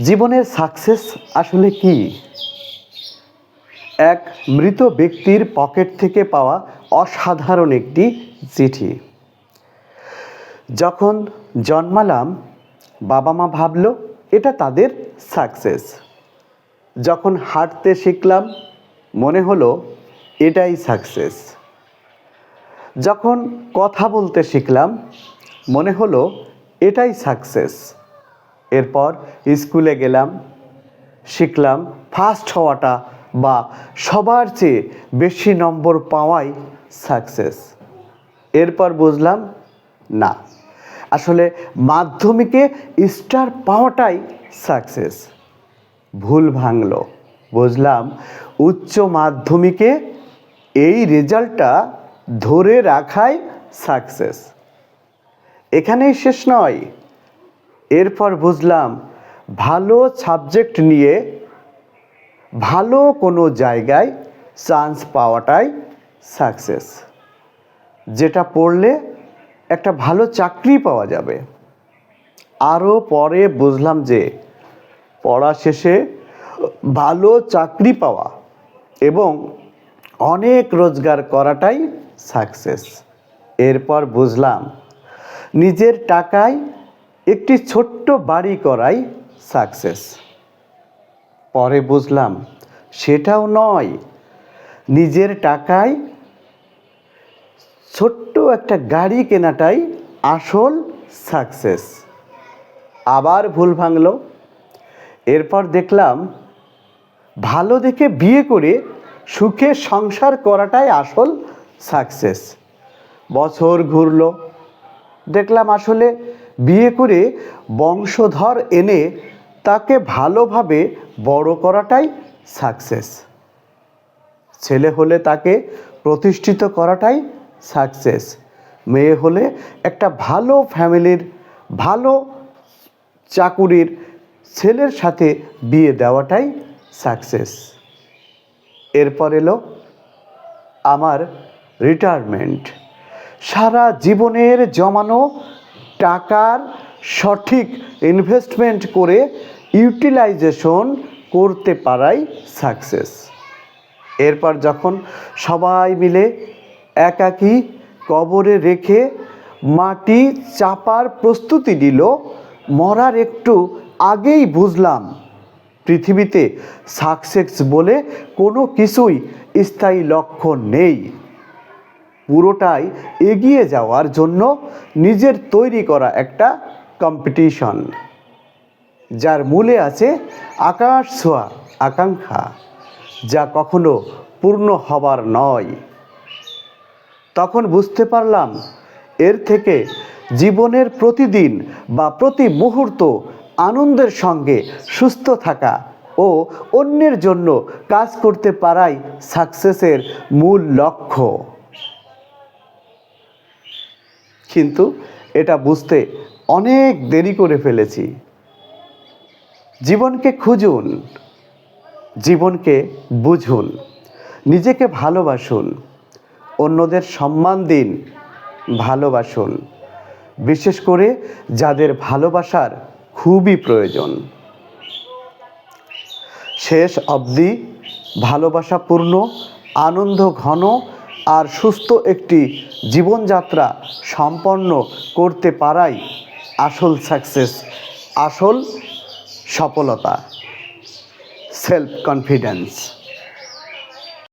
জীবনের সাকসেস আসলে কি? এক, মৃত ব্যক্তির পকেট থেকে পাওয়া অসাধারণ একটি চিঠি। যখন জন্মালাম বাবা মা ভাবলো, এটা তাদের সাকসেস যখন হাঁটতে শিখলাম, মনে হলো, এটাই সাকসেস যখন কথা বলতে শিখলাম, মনে হলো, এটাই সাকসেস এরপর স্কুলে গেলাম, শিখলাম। ফার্স্ট হওয়াটা বা সবার চেয়ে বেশি নম্বর পাওয়াই সাকসেস এরপর বুঝলাম, না। আসলে মাধ্যমিকে স্টার পাওয়াটাই সাকসেস ভুল ভাঙলো। বুঝলাম, উচ্চ মাধ্যমিকে এই রেজাল্টটা ধরে রাখাই সাকসেস এখানেই শেষ নয়। এরপর বুঝলাম, ভালো সাবজেক্ট নিয়ে ভালো কোনো জায়গায় চান্স পাওয়াটাই সাকসেস। যেটা পড়লে একটা ভালো চাকরি পাওয়া যাবে। আরও পরে বুঝলাম যে পড়া শেষে ভালো চাকরি পাওয়া এবং অনেক রোজগার করাটাই সাকসেস। এরপর বুঝলাম, নিজের টাকায় একটি ছোট্ট বাড়ি করাই সাকসেস পরে বুঝলাম, সেটাও নয়। নিজের টাকায় ছোট্ট একটা গাড়ি কেনাটাই আসল সাকসেস আবার ভুল ভাঙলো। এরপর দেখলাম, ভালো দেখে বিয়ে করে সুখে সংসার করাটাই আসল সাকসেস বছর ঘুরলো। দেখলাম আসলে বিয়ে করে বংশধর এনে তাকে ভালোভাবে বড় করাটাই সাকসেস ছেলে হলে তাকে প্রতিষ্ঠিত করাটাই সাকসেস মেয়ে হলে একটা ভালো ফ্যামিলির, ভালো চাকুরির ছেলের সাথে বিয়ে দেওয়াটাই সাকসেস এরপর এলো আমার রিটায়ারমেন্ট সারা জীবনের জমানো টাকার সঠিক ইনভেস্টমেন্ট করে ইউটিলাইজেশন করতে পারাই সাকসেস এরপর যখন সবাই মিলে একাকী কবরে রেখে মাটি চাপার প্রস্তুতি নিল, মরার একটু আগেই বুঝলাম, পৃথিবীতে সাকসেস বলে কোনো কিছুই স্থায়ী লক্ষ্য নেই। পুরোটাই এগিয়ে যাওয়ার জন্য নিজের তৈরি করা একটা কম্পিটিশন যার মূলে আছে আকাশ ছোঁয়া, আকাঙ্ক্ষা, যা কখনো পূর্ণ হবার নয়। তখন বুঝতে পারলাম এর থেকে জীবনের প্রতিদিন বা প্রতি মুহূর্ত আনন্দের সঙ্গে সুস্থ থাকা ও অন্যের জন্য কাজ করতে পারাই সাকসেসের মূল লক্ষ্য। কিন্তু এটা বুঝতে অনেক দেরি করে ফেলেছি। জীবনকে খুঁজুন, জীবনকে বুঝুন, নিজেকে ভালোবাসুন, অন্যদের সম্মান দিন, ভালোবাসুন, বিশেষ করে যাদের ভালোবাসার খুবই প্রয়োজন। শেষ অবধি ভালোবাসাপূর্ণ, আনন্দ ঘন আর সুস্থ একটি জীবনযাত্রা সম্পন্ন করতে পারাই আসল সাকসেস আসল সফলতা। Self confidence